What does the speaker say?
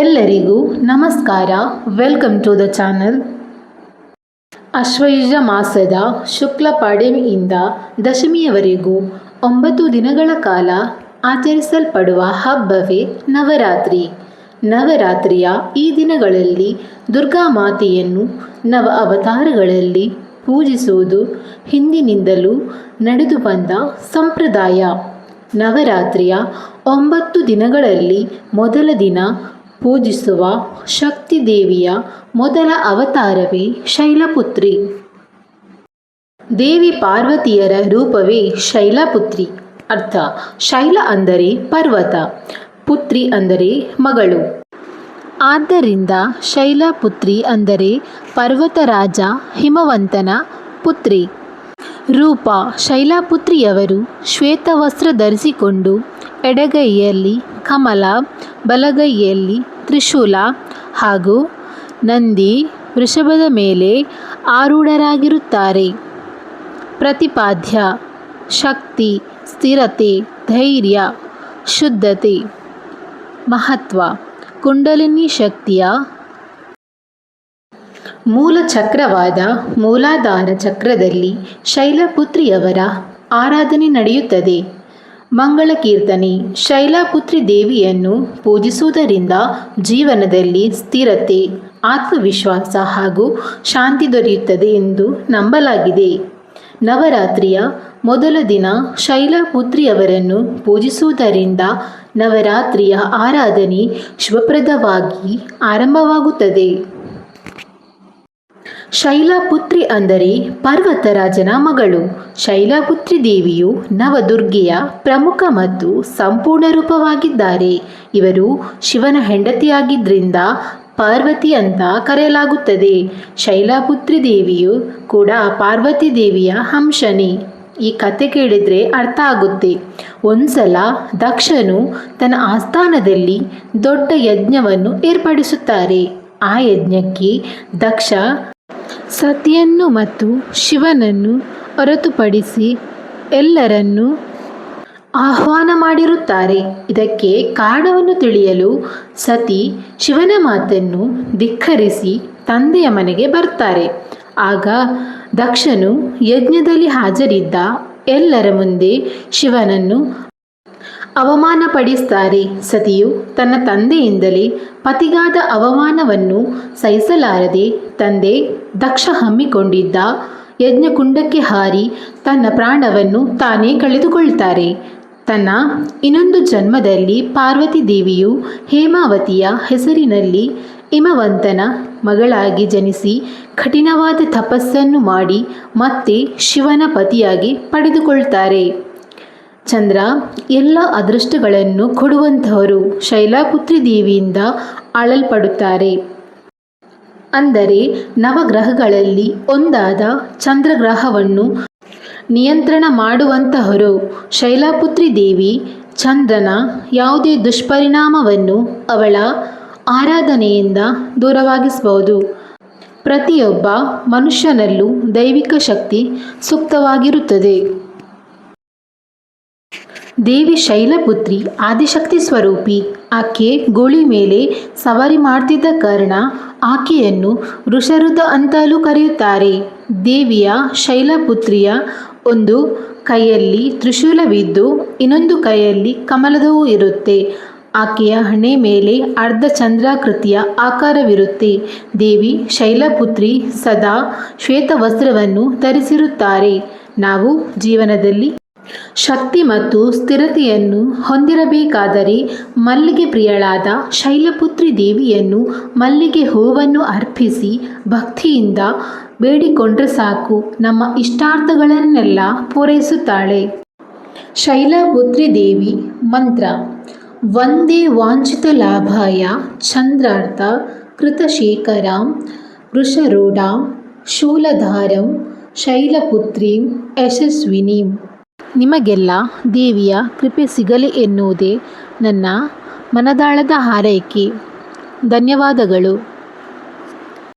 ಎಲ್ಲರಿಗೂ ನಮಸ್ಕಾರ. Welcome to the channel ಅಶ್ವಯುಜ ಮಾಸದ ಶುಕ್ಲ ಪಾಡ್ಯಮಿಯಿಂದ ದಶಮಿಯವರೆಗೂ ಒಂಬತ್ತು ದಿನಗಳ ಕಾಲ ಆಚರಿಸಲ್ಪಡುವ ಹಬ್ಬವೇ ನವರಾತ್ರಿ. ನವರಾತ್ರಿಯ ಈ ದಿನಗಳಲ್ಲಿ ದುರ್ಗಾ ಮಾತೆಯನ್ನು ನವ ಅವತಾರಗಳಲ್ಲಿ ಪೂಜಿಸುವುದು ಹಿಂದಿನಿಂದಲೂ ನಡೆದು ಬಂದ ಸಂಪ್ರದಾಯ. ನವರಾತ್ರಿಯ ಒಂಬತ್ತು ದಿನಗಳಲ್ಲಿ ಮೊದಲ ದಿನ ಪೂಜಿಸುವ ಶಕ್ತಿ ದೇವಿಯ ಮೊದಲ ಅವತಾರವೇ ಶೈಲಪುತ್ರಿ. ದೇವಿ ಪಾರ್ವತಿಯರ ರೂಪವೇ ಶೈಲಪುತ್ರಿ. ಅರ್ಥ, ಶೈಲ ಅಂದರೆ ಪರ್ವತ, ಪುತ್ರಿ ಅಂದರೆ ಮಗಳು. ಆದ್ದರಿಂದ ಶೈಲಪುತ್ರಿ ಅಂದರೆ ಪರ್ವತರಾಜ ಹಿಮವಂತನ ಪುತ್ರಿ. ರೂಪ ಶೈಲಪುತ್ರಿಯವರು ಶ್ವೇತವಸ್ತ್ರ ಧರಿಸಿಕೊಂಡು ಎಡಗೈಯಲ್ಲಿ ಕಮಲ, ಬಲಗೈಯಲ್ಲಿ ತ್ರಿಶೂಲ ಹಾಗೂ ನಂದಿ ವೃಷಭದ ಮೇಲೆ ಆರೂಢರಾಗಿರುತ್ತಾರೆ. ಪ್ರತಿಪಾದ್ಯ, ಶಕ್ತಿ, ಸ್ಥಿರತೆ, ಧೈರ್ಯ, ಶುದ್ಧತೆ, ಮಹತ್ವ, ಕುಂಡಲಿನಿ ಶಕ್ತಿಯ ಮೂಲ ಚಕ್ರವಾದ ಮೂಲಾಧಾರ ಚಕ್ರದಲ್ಲಿ ಶೈಲಪುತ್ರಿಯವರ ಆರಾಧನೆ ನಡೆಯುತ್ತದೆ. ಮಂಗಳ ಕೀರ್ತನೆ ಶೈಲಪುತ್ರಿ ದೇವಿಯನ್ನು ಪೂಜಿಸುವುದರಿಂದ ಜೀವನದಲ್ಲಿ ಸ್ಥಿರತೆ, ಆತ್ಮವಿಶ್ವಾಸ ಹಾಗೂ ಶಾಂತಿ ದೊರೆಯುತ್ತದೆ ಎಂದು ನಂಬಲಾಗಿದೆ. ನವರಾತ್ರಿಯ ಮೊದಲ ದಿನ ಶೈಲಪುತ್ರಿಯವರನ್ನು ಪೂಜಿಸುವುದರಿಂದ ನವರಾತ್ರಿಯ ಆರಾಧನೆ ಶುಭಪ್ರದವಾಗಿ ಆರಂಭವಾಗುತ್ತದೆ. ಶೈಲಪುತ್ರಿ ಅಂದರೆ ಪರ್ವತರಾಜನ ಮಗಳು. ಶೈಲಾಪುತ್ರಿ ದೇವಿಯು ನವದುರ್ಗೆಯ ಪ್ರಮುಖ ಮತ್ತು ಸಂಪೂರ್ಣ ರೂಪವಾಗಿದ್ದಾರೆ. ಇವರು ಶಿವನ ಹೆಂಡತಿಯಾಗಿದ್ದರಿಂದ ಪಾರ್ವತಿ ಅಂತ ಕರೆಯಲಾಗುತ್ತದೆ. ಶೈಲಾಪುತ್ರಿ ದೇವಿಯು ಕೂಡ ಪಾರ್ವತಿ ದೇವಿಯ ಹಂಶನೇ. ಈ ಕತೆ ಕೇಳಿದರೆ ಅರ್ಥ ಆಗುತ್ತೆ. ಒಂದ್ಸಲ ದಕ್ಷನು ತನ್ನ ಆಸ್ಥಾನದಲ್ಲಿ ದೊಡ್ಡ ಯಜ್ಞವನ್ನು ಏರ್ಪಡಿಸುತ್ತಾರೆ. ಆ ಯಜ್ಞಕ್ಕೆ ದಕ್ಷ ಸತಿಯನ್ನು ಮತ್ತು ಶಿವನನ್ನು ಹೊರತುಪಡಿಸಿ ಎಲ್ಲರನ್ನೂ ಆಹ್ವಾನ ಮಾಡಿರುತ್ತಾರೆ. ಇದಕ್ಕೆ ಕಾರಣವನ್ನು ತಿಳಿಯಲು ಸತಿ ಶಿವನ ಮಾತನ್ನು ಧಿಕ್ಕರಿಸಿ ತಂದೆಯ ಮನೆಗೆ ಬರ್ತಾರೆ. ಆಗ ದಕ್ಷನು ಯಜ್ಞದಲ್ಲಿ ಹಾಜರಿದ್ದ ಎಲ್ಲರ ಮುಂದೆ ಶಿವನನ್ನು ಅವಮಾನಪಡಿಸ್ತಾರೆ. ಸತಿಯು ತನ್ನ ತಂದೆಯಿಂದಲೇ ಪತಿಗಾದ ಅವಮಾನವನ್ನು ಸಹಿಸಲಾರದೆ ತಂದೆ ದಕ್ಷ ಹಮ್ಮಿಕೊಂಡಿದ್ದ ಯಜ್ಞಕುಂಡಕ್ಕೆ ಹಾರಿ ತನ್ನ ಪ್ರಾಣವನ್ನು ತಾನೇ ಕಳೆದುಕೊಳ್ತಾರೆ. ತನ್ನ ಇನ್ನೊಂದು ಜನ್ಮದಲ್ಲಿ ಪಾರ್ವತಿ ದೇವಿಯು ಹೇಮಾವತಿಯ ಹೆಸರಿನಲ್ಲಿ ಹಿಮವಂತನ ಮಗಳಾಗಿ ಜನಿಸಿ ಕಠಿಣವಾದ ತಪಸ್ಸನ್ನು ಮಾಡಿ ಮತ್ತೆ ಶಿವನ ಪತಿಯಾಗಿ ಪಡೆದುಕೊಳ್ತಾರೆ. ಚಂದ್ರ, ಎಲ್ಲ ಅದೃಷ್ಟಗಳನ್ನು ಕೊಡುವಂತಹವರು ಶೈಲಾಪುತ್ರಿ ದೇವಿಯಿಂದ ಆಳಲ್ಪಡುತ್ತಾರೆ ಅಂದರೆ, ನವಗ್ರಹಗಳಲ್ಲಿ ಒಂದಾದ ಚಂದ್ರಗ್ರಹವನ್ನು ನಿಯಂತ್ರಣ ಮಾಡುವಂತಹರು ಶೈಲಾಪುತ್ರಿ ದೇವಿ, ಚಂದ್ರನ ಯಾವುದೇ ದುಷ್ಪರಿಣಾಮವನ್ನು ಅವಳ ಆರಾಧನೆಯಿಂದ ದೂರವಾಗಿಸಬಹುದು. ಪ್ರತಿಯೊಬ್ಬ ಮನುಷ್ಯನಲ್ಲೂ ದೈವಿಕ ಶಕ್ತಿ ಸೂಕ್ತವಾಗಿರುತ್ತದೆ. ದೇವಿ ಶೈಲಪುತ್ರಿ ಆದಿಶಕ್ತಿ ಸ್ವರೂಪಿ ಆಕೆ ಗೋಳಿ ಮೇಲೆ ಸವಾರಿ ಮಾಡ್ತಿದ್ದ ಕಾರಣ ಆಕೆಯನ್ನು ಋಷರುದ ಅಂತಲೂ ಕರೆಯುತ್ತಾರೆ. ದೇವಿಯ ಶೈಲಪುತ್ರಿಯ ಒಂದು ಕೈಯಲ್ಲಿ ತ್ರಿಶೂಲವಿದ್ದು ಇನ್ನೊಂದು ಕೈಯಲ್ಲಿ ಕಮಲದವೂ ಇರುತ್ತೆ. ಆಕೆಯ ಹಣೆ ಮೇಲೆ ಅರ್ಧ ಚಂದ್ರಾಕೃತಿಯ ಆಕಾರವಿರುತ್ತೆ. ದೇವಿ ಶೈಲಪುತ್ರಿ ಸದಾ ಶ್ವೇತ ವಸ್ತ್ರವನ್ನು ಧರಿಸಿರುತ್ತಾರೆ. ನಾವು ಜೀವನದಲ್ಲಿ ಶಕ್ತಿ ಮತ್ತು ಸ್ಥಿರತೆಯನ್ನು ಹೊಂದಿರಬೇಕಾದರೆ ಮಲ್ಲಿಗೆ ಪ್ರಿಯಳಾದ ಶೈಲಪುತ್ರಿ ದೇವಿಯನ್ನು ಮಲ್ಲಿಗೆ ಹೂವನ್ನು ಅರ್ಪಿಸಿ ಭಕ್ತಿಯಿಂದ ಬೇಡಿಕೊಂಡ್ರೆ ಸಾಕು, ನಮ್ಮ ಇಷ್ಟಾರ್ಥಗಳನ್ನೆಲ್ಲ ಪೂರೈಸುತ್ತಾಳೆ. ಶೈಲಪುತ್ರಿ ದೇವಿ ಮಂತ್ರ, ವಂದೇ ವಾಂಛಿತ ಲಾಭಾಯ ಚಂದ್ರಾರ್ಥ ಕೃತಶೇಖರಾಂ ವೃಷರೂಢಾಂ ಶೂಲಧಾರಂ ಶೈಲಪುತ್ರೀಂ ಯಶಸ್ವಿನೀಂ. ನಿಮಗೆಲ್ಲ ದೇವಿಯ ಕೃಪೆ ಸಿಗಲಿ ಎನ್ನುವುದೇ ನನ್ನ ಮನದಾಳದ ಹಾರೈಕೆ. ಧನ್ಯವಾದಗಳು.